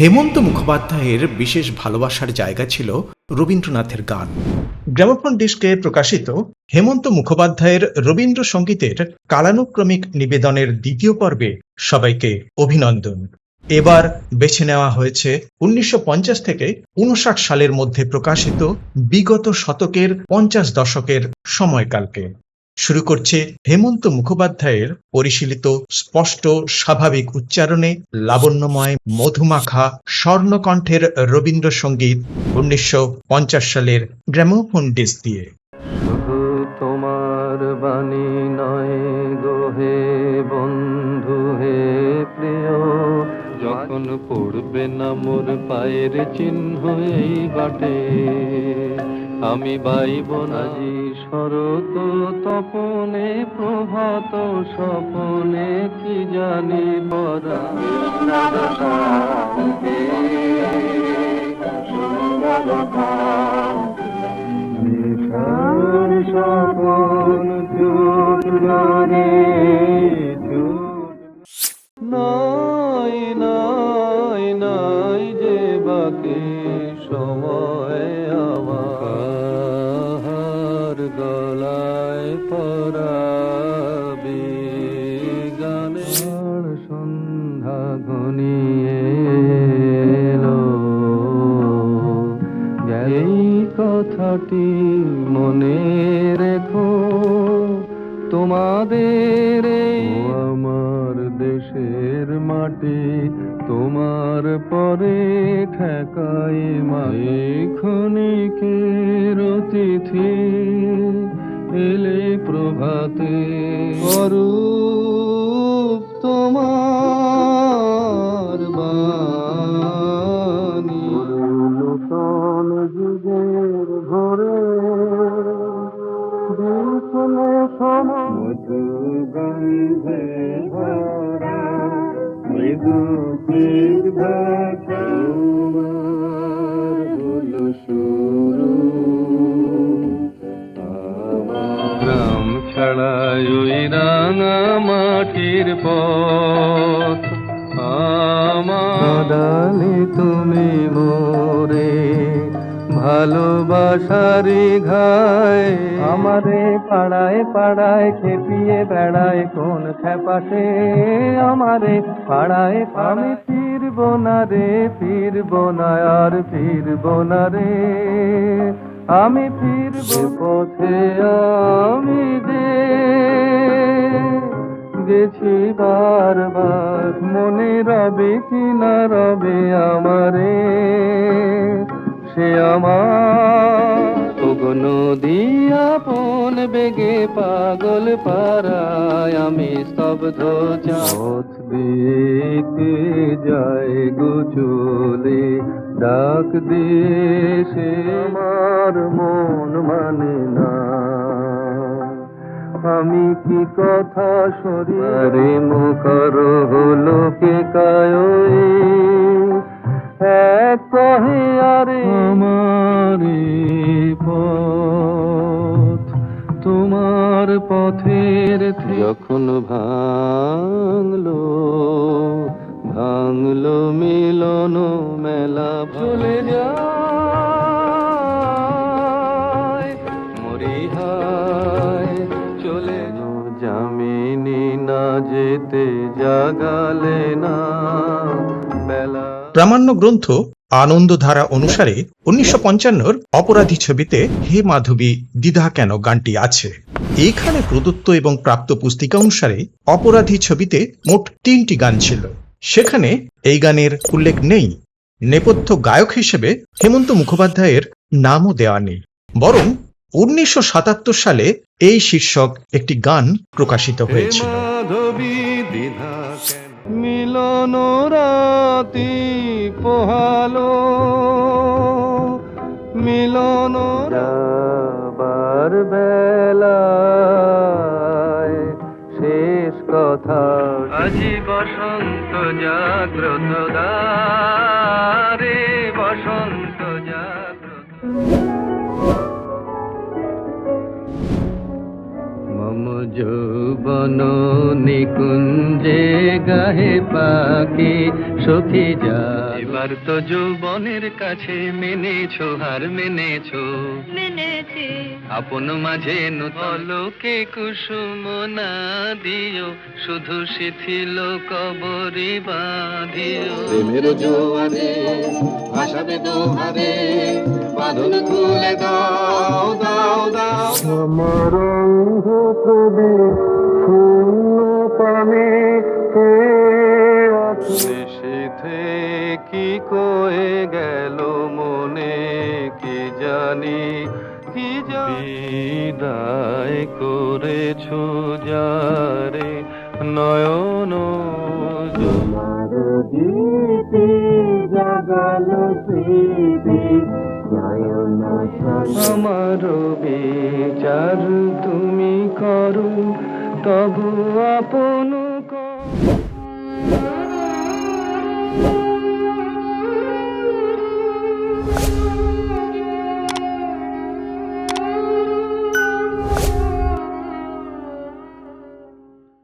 হেমন্ত মুখোপাধ্যায়ের বিশেষ ভালোবাসার জায়গা ছিল রবীন্দ্রনাথের গান। গ্রামোফোন ডিস্কে প্রকাশিত হেমন্ত মুখোপাধ্যায়ের রবীন্দ্রসঙ্গীতের কালানুক্রমিক নিবেদনের দ্বিতীয় পর্বে সবাইকে অভিনন্দন। এবার বেছে নেওয়া হয়েছে উনিশশো পঞ্চাশ থেকে উনষাট সালের মধ্যে প্রকাশিত বিগত শতকের পঞ্চাশ দশকের সময়কালকে। শুরু করছে হেমন্ত মুখোপাধ্যায়ের পরিশীলিত স্পষ্ট স্বাভাবিক উচ্চারণে লাবণ্যময় মধুমাখা স্বর্ণকণ্ঠের রবীন্দ্রসঙ্গীত উনিশশো সালের গ্রামোফোন ডিস্ক দিয়ে। তোমার বাণী নয় গো হে বন্ধু, হে প্রিয়, যখন পড়বে না মোর পায়ের চিহ্ন এই বাটে, আমি বাইব নাজি শরত তপনে প্রভাত স্বপনে কি জানি স্বপন জুটলারে নাই নাই নাই যে বাকি সময় পরাবি গানে। সন্ধ্যা ঘনিয়ে এই কথাটি মনে রেখো তোমাদের আমার দেশের মাটি তোমার পরে ঠেকাই মায়ে ক্ষণিকের অতিথি। এলে প্রভাতে। অরূপ তোমার বাণী। নূতন যুগের ভরা মৃদু মাটির পথ আমার। তুমি মোরে ভালোবাসারি ঘায় আমারে পাড়ায় পাড়ায় খেপিয়ে বেড়ায় কোন খেপাশে আমারে পাড়ায় আমি ফিরব না রে ফিরব না আর ফিরব না রে। আমি ফিরব পথে আমি যে গেছি বারবার। মনে রবে কি না রবে আমারে? সে আমার। দিয়া পন বেগে পাগল পারায় আমি স্তব্ধ পথ দিয়ে যায় গুচলে ডাক দিয়ে সে আমার মন মানে না। আমি কি কথা শরীরে মুখর হলো কে এক কহে আরে আমারে পথ তোমার পথের যখন ভাঙলো ভাঙলো মিলন মেলা চলে যায় প্রামাণ্য গ্রন্থ আনন্দধারা অনুসারে উনিশশো পঞ্চান্নর অপরাধী ছবিতে হে মাধবী, দ্বিধা কেন গানটি আছে? এখানে প্রদত্ত এবং প্রাপ্ত পুস্তিকা অনুসারে অপরাধী ছবিতে মোট তিনটি গান ছিল। সেখানে এই গানের উল্লেখ নেই। নেপথ্য গায়ক হিসেবে হেমন্ত মুখোপাধ্যায়ের নামও দেওয়া নেই। বরং উনিশশো সাতাত্তর সালে এই শীর্ষক একটি গান প্রকাশিত হয়েছিল। মিলন রাতি পোহালো মিলন বেলায় শেষ কথা আজি বসন্ত জাগ্রত দ্বারে বসন্ত জাগ্রত। যৌবন নিকুঞ্জে গাহে পাখি সখী যা এবার তো যৌবনের কাছে মেনেছো হার মেনেছো। মেনেছি। আপন মাঝে নতলোকে কুসুম না দিও শুধু শিথিল কবরি বাঁধিও। প্রেমের জোয়ারে ভাসাবে দোহারে দাও দাও দাও। আমার কবি শূন্য পানে নিশীথে কি কয়ে গেল মনে, কি জানি, কি বিদায় করেছ যারে নয়ন আমার বিচার তুমি করো তবু আপন কর